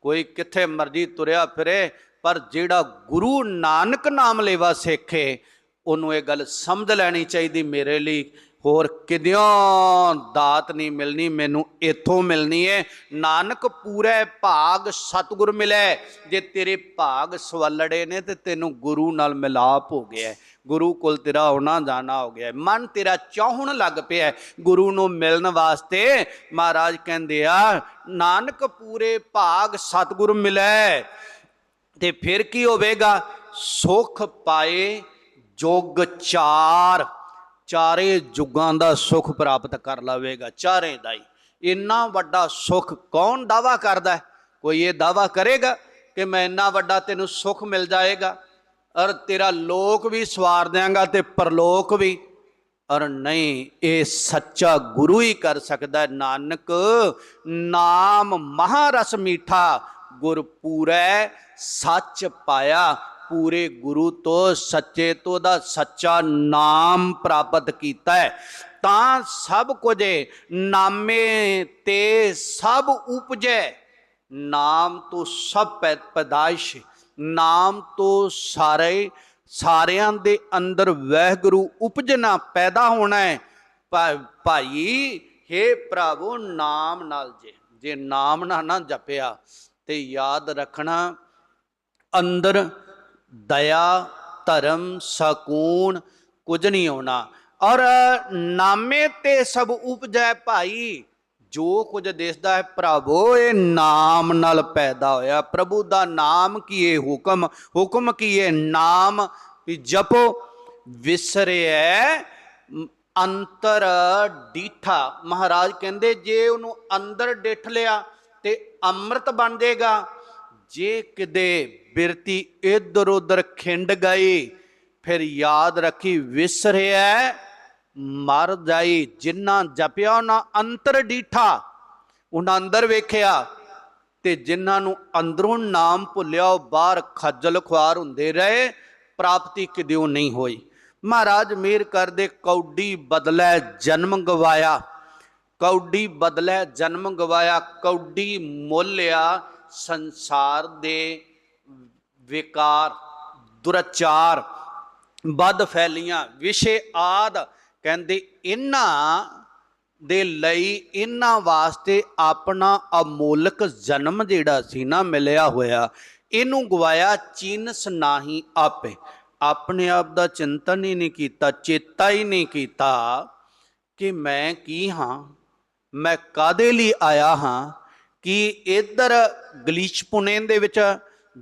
ਕੋਈ ਕਿੱਥੇ ਮਰਜ਼ੀ ਤੁਰਿਆ ਫਿਰੇ, ਪਰ ਜਿਹੜਾ ਗੁਰੂ ਨਾਨਕ ਨਾਮ ਲੈਵਾ ਸਿੱਖੇ, ਉਹਨੂੰ ਇਹ ਗੱਲ ਸਮਝ ਲੈਣੀ ਚਾਹੀਦੀ ਮੇਰੇ ਲਈ। ਹੋਰ ਕਿਦਿਓਂ ਦਾਤ ਨਹੀਂ ਮਿਲਣੀ, ਮੈਨੂੰ ਇੱਥੋਂ ਮਿਲਣੀ ਹੈ ਨਾਨਕ ਪੂਰੇ ਭਾਗ ਸਤਿਗੁਰ ਮਿਲੇ। ਜੇ ਤੇਰੇ ਭਾਗ ਸਵਲੜੇ ਨੇ, ਤੇ ਤੈਨੂੰ ਗੁਰੂ ਨਾਲ ਮਿਲਾਪ ਹੋ ਗਿਆ ਗੁਰੂ ਕੋਲ ਤੇਰਾ ਆਉਣਾ ਜਾਣਾ ਹੋ ਗਿਆ ਮਨ ਤੇਰਾ ਚਾਹਣ ਲੱਗ ਪਿਆ ਗੁਰੂ ਨੂੰ ਮਿਲਣ ਵਾਸਤੇ ਮਹਾਰਾਜ ਕਹਿੰਦੇ ਆ, ਨਾਨਕ ਪੂਰੇ ਭਾਗ ਸਤਿਗੁਰ ਮਿਲੇ। ਤੇ ਫਿਰ ਕੀ ਹੋਵੇਗਾ? ਸੁਖ ਪਾਏ ਜੋਗ ਚਾਰ। ਚਾਰੇ ਜੁਗਾਂ ਦਾ ਸੁਖ ਪ੍ਰਾਪਤ ਕਰ ਲਵੇਗਾ, ਚਾਰੇ ਦਾ ਹੀ। ਇੰਨਾ ਵੱਡਾ ਸੁਖ ਕੌਣ ਦਾਵਾ ਕਰਦਾ ਹੈ? ਕੋਈ ਇਹ ਦਾਵਾ ਕਰੇਗਾ ਕਿ ਮੈਂ ਇੰਨਾ ਵੱਡਾ ਤੈਨੂੰ ਸੁਖ ਮਿਲ ਜਾਏਗਾ? ਔਰ ਤੇਰਾ ਲੋਕ ਵੀ ਸਵਾਰ ਦਿਆਂਗਾ ਤੇ ਪਰਲੋਕ ਵੀ। ਔਰ ਨਹੀਂ, ਇਹ ਸੱਚਾ ਗੁਰੂ ਹੀ ਕਰ ਸਕਦਾ ਨਾਨਕ। ਨਾਮ ਮਹਾਰਸ ਮੀਠਾ ਗੁਰਪੂਰੈ ਸੱਚ ਪਾਇਆ। ਪੂਰੇ ਗੁਰੂ ਤੋਂ ਸੱਚੇ ਤੋਂ ਦਾ ਸੱਚਾ ਨਾਮ ਪ੍ਰਾਪਤ ਕੀਤਾ ਹੈ। ਤਾਂ ਸਭ ਕੁਝ ਨਾਮੇ ਤੇ ਸਭ ਉਪਜੈ। ਨਾਮ ਤੋਂ ਸਭ ਪੈ- ਪੈਦਾਇਸ਼, ਨਾਮ ਤੋਂ ਸਾਰੇ, ਸਾਰਿਆਂ ਦੇ ਅੰਦਰ ਵਹਿਗੁਰੂ ਉਪਜਣਾ ਪੈਦਾ ਹੋਣਾ ਹੈ। ਭਾਈ हे ਪ੍ਰਭੂ ਨਾਮ ਨਾਲ ਜੇ ਜੇ ਨਾਮ ਨਾਲ ਨਾ ਜਪਿਆ ਤੇ ਯਾਦ ਰੱਖਣਾ, ਅੰਦਰ ਦਇਆ, ਧਰਮ, ਸਕੂਨ, ਕੁਝ ਨਹੀਂ ਆਉਣਾ। ਔਰ ਨਾਮੇ ਤੇ ਸਭ ਉਪਜੈ ਭਾਈ, ਜੋ ਕੁਝ ਦਿਸਦਾ ਹੈ ਪ੍ਰਭੂ ਇਹ ਨਾਮ ਨਾਲ ਪੈਦਾ ਹੋਇਆ। ਪ੍ਰਭੂ ਦਾ ਨਾਮ ਕੀ ਹੈ ਹੁਕਮ? ਹੁਕਮ ਕੀ ਹੈ ਨਾਮ? ਵੀ ਜਪੋ, ਵਿਸਰਿਐ, ਅੰਤਰ ਡੀਠਾ। ਮਹਾਰਾਜ ਕਹਿੰਦੇ, ਜੇ ਉਹਨੂੰ ਅੰਦਰ ਡਿੱਠ ਲਿਆ, ਤੇ ਅੰਮ੍ਰਿਤ ਬਣ ਜਾਏਗਾ ਜੇ ਕਿਤੇ ਬਿਰਤੀ ਇਧਰ ਉੱਧਰ ਖਿੰਡ ਗਈ, ਫਿਰ ਯਾਦ ਰੱਖੀ ਵਿਸਰਿਆ ਮਰ ਜਾਈ। ਜਿਨ੍ਹਾਂ ਜਪਿਆ, ਉਹਨਾਂ ਅੰਤਰ ਡੀਠਾ। ਉਹਨਾਂ ਅੰਦਰ ਵੇਖਿਆ ਤੇ ਜਿਨ੍ਹਾਂ ਨੂੰ ਅੰਦਰੋਂ ਨਾਮ ਭੁੱਲਿਆ, ਉਹ ਬਾਹਰ ਖੱਜਲ ਖੁਆਰ ਹੁੰਦੇ ਰਹੇ, ਪ੍ਰਾਪਤੀ ਕਿਦਿਓ ਨਹੀਂ ਹੋਈ। ਮਹਾਰਾਜ ਮੇਰ ਕਰਦੇ, ਕੌਡੀ ਬਦਲੇ ਜਨਮ ਗਵਾਇਆ। ਕੌਡੀ ਬਦਲੇ ਜਨਮ ਗਵਾਇਆ, ਕੌਡੀ ਮੋਲਿਆ ਸੰਸਾਰ ਦੇ ਵਿਕਾਰ, ਦੁਰਾਚਾਰ ਵੱਧ ਫੈਲੀਆਂ ਵਿਸ਼ੇ ਆਦ ਕਹਿੰਦੇ ਇਹਨਾਂ ਦੇ ਲਈ ਇਹਨਾਂ ਵਾਸਤੇ ਆਪਣਾ ਅਮੋਲਕ ਜਨਮ ਜਿਹੜਾ ਸੀ ਨਾ ਮਿਲਿਆ ਹੋਇਆ, ਇਹਨੂੰ ਗਵਾਇਆ ਚੀਨਸ ਨਾਹੀ ਆਪੇ। ਆਪਣੇ ਆਪ ਦਾ ਚਿੰਤਨ ਹੀ ਨਹੀਂ ਕੀਤਾ, ਚੇਤਾ ਹੀ ਨਹੀਂ ਕੀਤਾ ਕਿ ਮੈਂ ਕੀ ਹਾਂ, ਮੈਂ ਕਾਦੇ ਲਈ ਆਇਆ ਹਾਂ ਕਿ ਇਧਰ ਗਲੀਚ ਪੁਣੇ ਦੇ ਵਿੱਚ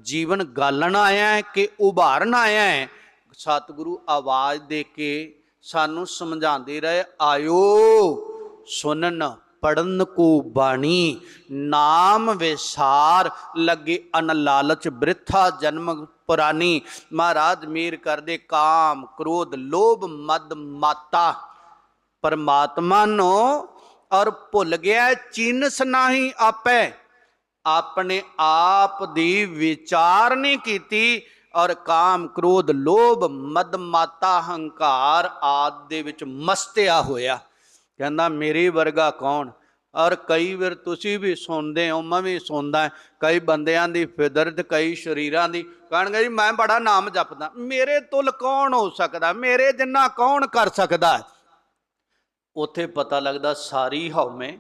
ਜੀਵਨ ਗਾਲਣ ਆਇਆ ਹੈ ਕਿ ਉਭਾਰਨ ਆਇਆ ਹੈ, ਸਤਿਗੁਰੂ ਆਵਾਜ਼ ਦੇ ਕੇ ਸਾਨੂੰ ਸਮਝਾਉਂਦੇ ਰਹੇ, ਆਇਓ ਸੁਨਨ ਪੜਨ ਕੋ ਬਾਣੀ, ਨਾਮ ਵਿਸਾਰ, ਲੱਗੇ ਅਨ ਲਾਲਚ ਬ੍ਰਿਥਾ ਜਨਮ ਪੁਰਾਣੀ। ਮਹਾਰਾਜ ਮੇਰ ਕਰਦੇ ਕਾਮ, ਕ੍ਰੋਧ, ਲੋਭ, ਮਦ, ਮਾਤਾ। ਪਰਮਾਤਮਾ ਨੂੰ ਔਰ ਭੁੱਲ ਗਿਆ ਚਿੰਨਸ ਨਹੀਂ ਆਪੇ। ਆਪਣੇ ਆਪ ਦੀ ਵਿਚਾਰ ਨਹੀਂ ਕੀਤੀ ਔਰ ਕਾਮ ਕ੍ਰੋਧ ਲੋਭ ਮਦ ਮਾਤਾ ਹੰਕਾਰ ਆਦ ਦੇ ਵਿੱਚ ਮਸਤਿਆ ਹੋਇਆ। ਕਹਿੰਦਾ, ਮੇਰੇ ਵਰਗਾ ਕੌਣ? ਔਰ ਕਈ ਵਾਰ ਤੁਸੀਂ ਵੀ ਸੁਣਦੇ ਹੋ, ਮੈਂ ਵੀ ਸੁਣਦਾ ਕਈ ਬੰਦਿਆਂ ਦੀ ਫਿਦਰਤ, ਕਈ ਸ਼ਰੀਰਾਂ ਦੀ। ਕਹਿਣਗੇ ਜੀ, ਮੈਂ ਬੜਾ ਨਾਮ ਜਪਦਾ। ਮੇਰੇ ਤੁਲ ਕੌਣ ਹੋ ਸਕਦਾ? ਮੇਰੇ ਜਿੰਨਾ ਕੌਣ ਕਰ ਸਕਦਾ ਉੱਥੇ ਪਤਾ ਲੱਗਦਾ ਸਾਰੀ ਹਉਮੈ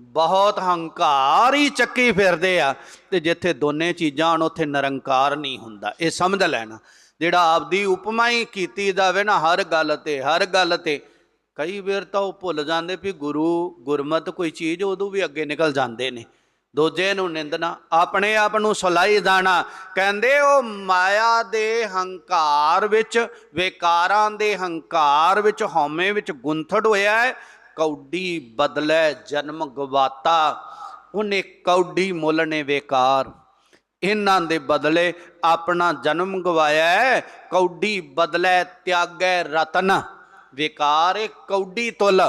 ਬਹੁਤ ਹੰਕਾਰ ਹੀ ਚੱਕੀ ਫਿਰਦੇ ਆ ਤੇ ਜਿੱਥੇ ਦੋਨੇ ਚੀਜ਼ਾਂ ਹਨ, ਉੱਥੇ ਨਿਰੰਕਾਰ ਨਹੀਂ ਹੁੰਦਾ। ਇਹ ਸਮਝ ਲੈਣਾ। ਜਿਹੜਾ ਆਪਦੀ ਉਪਮਾ ਹੀ ਕੀਤੀ ਜਾਵੇ ਨਾ, ਹਰ ਗੱਲ ਤੇ, ਹਰ ਗੱਲ ਤੇ, ਕਈ ਵਾਰ ਤਾਂ ਉਹ ਭੁੱਲ ਜਾਂਦੇ ਵੀ ਗੁਰੂ ਗੁਰਮਤ ਕੋਈ ਚੀਜ਼, ਉਦੋਂ ਵੀ ਅੱਗੇ ਨਿਕਲ ਜਾਂਦੇ ਨੇ। ਦੂਜੇ ਨੂੰ ਨਿੰਦਣਾ, ਆਪਣੇ ਆਪ ਨੂੰ ਸਲਾਈ ਜਾਣਾ ਕਹਿੰਦੇ, ਉਹ ਮਾਇਆ ਦੇ ਹੰਕਾਰ ਵਿੱਚ, ਵਿਕਾਰਾਂ ਦੇ ਹੰਕਾਰ ਵਿੱਚ, ਹਉਮੈ ਵਿੱਚ ਗੁੰਥੜ ਹੋਇਆ ਹੈ। ਕੌਡੀ ਬਦਲੇ, ਜਨਮ ਗਵਾਤਾ। ਉਹਨੇ ਕੌਡੀ ਮੁੱਲ ਨੇ ਵਿਕਾਰ। ਇਹਨਾਂ ਦੇ ਬਦਲੇ ਆਪਣਾ ਜਨਮ ਗਵਾਇਆ ਹੈ। ਕੌਡੀ ਬਦਲੇ, ਤਿਆਗੈ ਰਤਨ। ਵਿਕਾਰ ਇਹ ਕੌਡੀ ਤੁਲ।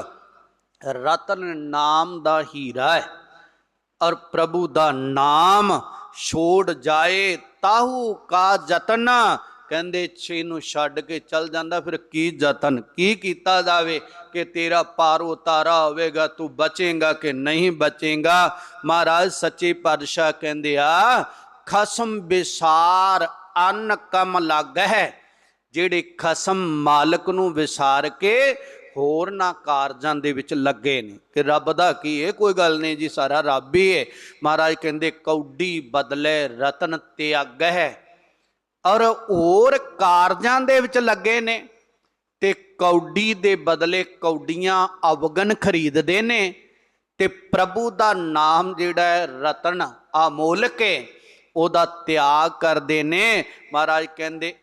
ਰਤਨ ਨਾਮ ਦਾ ਹੀਰਾ ਹੈ। ਔਰ ਪ੍ਰਭੂ ਦਾ ਨਾਮ ਛੋੜ ਜਾਏ, ਤਾਹੂ ਕਾ ਜਤਨ ਕਹਿੰਦੇ, ਛੇ ਨੂੰ ਛੱਡ ਕੇ ਚੱਲ ਜਾਂਦਾ, ਫਿਰ ਕੀ ਜਤਨ ਕੀ ਕੀਤਾ ਜਾਵੇ ਕਿ ਤੇਰਾ ਪਾਰ ਉਤਾਰਾ ਹੋਵੇਗਾ, ਤੂੰ ਬਚੇਗਾ ਕਿ ਨਹੀਂ ਬਚੇਗਾ? ਮਹਾਰਾਜ ਸੱਚੇ ਪਾਤਸ਼ਾਹ ਕਹਿੰਦੇ ਆ, ਖਸਮ ਵਿਸਾਰ ਅੰਨ ਕਮ ਲੱਗ ਹੈ ਜਿਹੜੇ ਖਸਮ ਮਾਲਕ ਨੂੰ ਵਿਸਾਰ ਕੇ ਹੋਰ ਨਾ ਕਾਰਜਾਂ ਦੇ ਵਿੱਚ ਲੱਗੇ ਨੇ ਕਿ ਰੱਬ ਦਾ ਕੀ ਇਹ ਕੋਈ ਗੱਲ ਨਹੀਂ ਜੀ, ਸਾਰਾ ਰੱਬ ਹੀ ਹੈ ਮਹਾਰਾਜ ਕਹਿੰਦੇ, ਕੌਡੀ ਬਦਲੇ ਰਤਨ ਤਿਆਗ ਹੈ। ਔਰ ਹੋਰ ਕਾਰਜਾਂ ਦੇ ਵਿੱਚ ਲੱਗੇ ਨੇ ਤੇ ਕੌਡੀ ਦੇ ਬਦਲੇ ਕੌਡੀਆਂ ਅਵਗਨ ਖਰੀਦਦੇ ਨੇ ਤੇ ਪ੍ਰਭੂ ਦਾ ਨਾਮ ਜਿਹੜਾ ਹੈ ਰਤਨ, ਆਮੋਲਕ ਹੈ ਉਹਦਾ ਤਿਆਗ ਕਰਦੇ ਨੇ। ਮਹਾਰਾਜ ਕਹਿੰਦੇ